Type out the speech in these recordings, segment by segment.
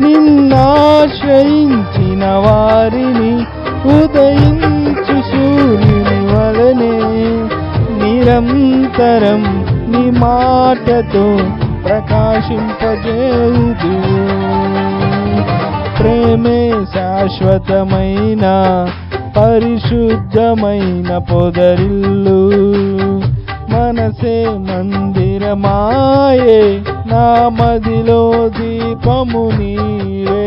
నిన్నాశ్రయించిన వారిని ఉదయించు సూర్యుని వలనే నిరంతరం నీ మాటతో ప్రకాశింపజేదు ప్రేమే శాశ్వతమైన పరిశుద్ధమైన పొదరిల్లు. మనసే మందిరమాయే నా మదిలో దీపము నీవే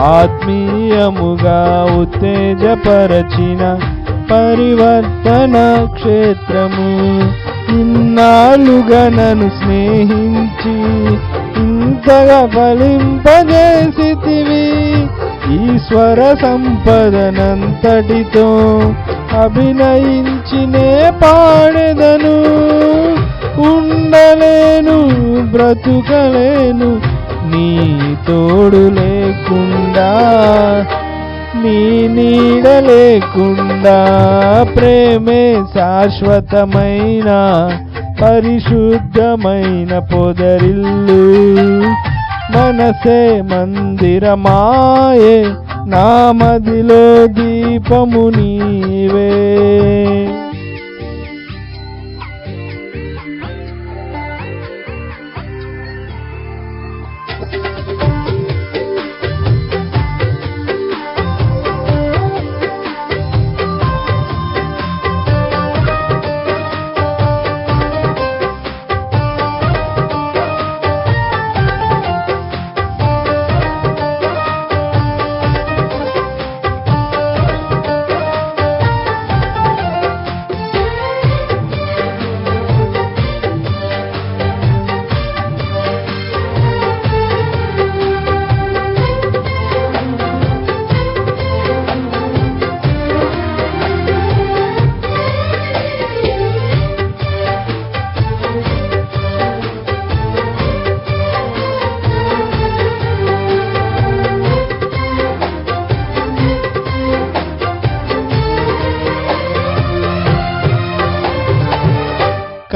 ఆత్మీయముగా ఉత్తేజపరచిన పరివర్తన క్షేత్రము ఇన్నాళ్ళుగా నన్ను స్నేహించి ఇంతగా ఫలింపజేసితివి. ఈశ్వర సంపదనంతటితో అభినయించినే పాడెదను. ఉండలేను బ్రతుకలేను నీ తోడు లేకుండా నీ నీడ లేకుండా ప్రేమే శాశ్వతమైన పరిశుద్ధమైన పొదరిల్లు. మనసే మందిరమాయే నా మదిలో దీపము నీవే.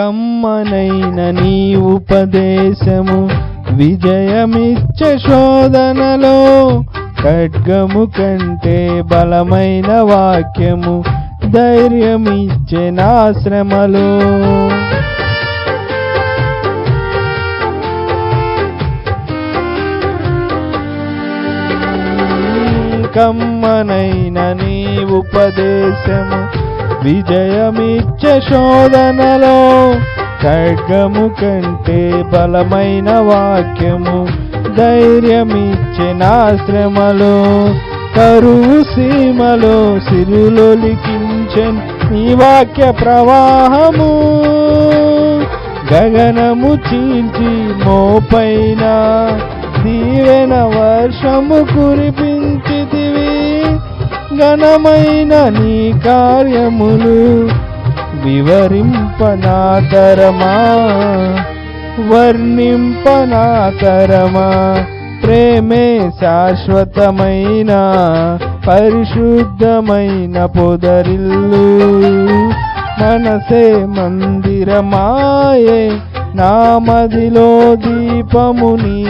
కమ్మనైన నీ ఉపదేశము విజయమిచ్చే శోధనలో ఖడ్గము కంటే బలమైన వాక్యము ధైర్యమిచ్చే నా శ్రమలో. కమ్మనైన నీ ఉపదేశము విజయమిచ్చే శోధనలో ఖడ్గము కంటే బలమైన వాక్యము ధైర్యమిచ్చే నా శ్రమలో కరువు సీమలో సిరులొలికించెన్ నీ వాక్య ప్రవాహము. గగనము చీల్చి మోపైన దీవెన వర్షము కురిపి ఘనమైన నీ కార్యములు వివరింపనాతరమా? వర్ణింపనాతరమా? ప్రేమే శాశ్వతమైన పరిశుద్ధమైన పొదరిల్లు. మనసే మందిరమాయే నామదిలో దీపముని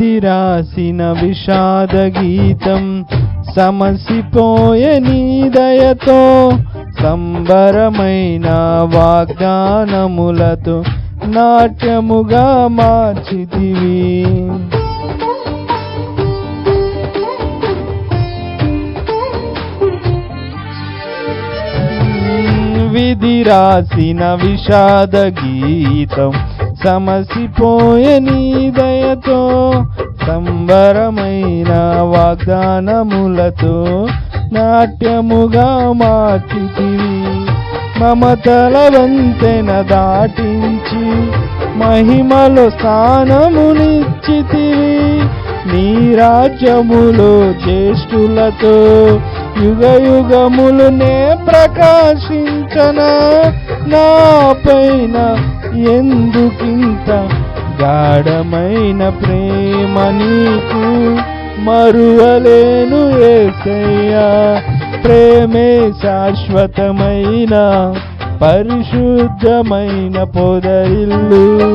ఇది రాసిన విషాద గీతం సమసిపోయే నీ దయతో సంబరమైన వాగ్దానములతో నాట్యముగా మార్చితివి. విధి రాసిన విషాద గీతం సమసిపోయే నీ దయతో సంబరమైన వాగ్దానములతో నాట్యముగా మార్చితివి. మమతల వంతెన దాటించి మహిమలో స్థానమునిచ్చితివి. నీ రాజ్యములో జ్యేష్ఠులతో యుగ యుగములు నే ప్రకాశించనా నా పైన ఎందుకింత గాఢమైన ప్రేమ నీకు మరువలేను ఏసయ్యా. ప్రేమే శాశ్వతమైన పరిశుద్ధమైన పొదరిల్లు.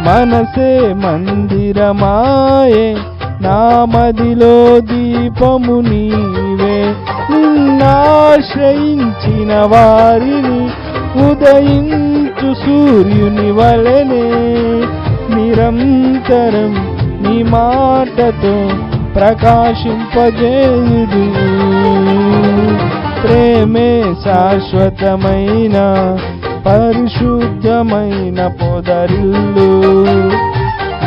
మనసే మందిరమాయే నా మదిలో దీపము నీవే. నిన్నాశ్రయించిన వారిని ఉదయించు సూర్యుని వలనే నిరంతరం నీ మాటతో ప్రకాశింపజేయుదు ప్రేమే శాశ్వతమైన పరిశుద్ధమైన పొదరిల్లు.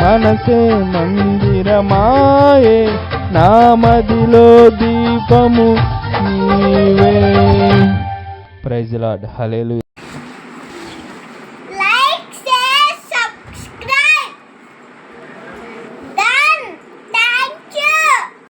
మనసే మందిరమాయే నామదిలో దీపము నీవే. Praise lord హలేలు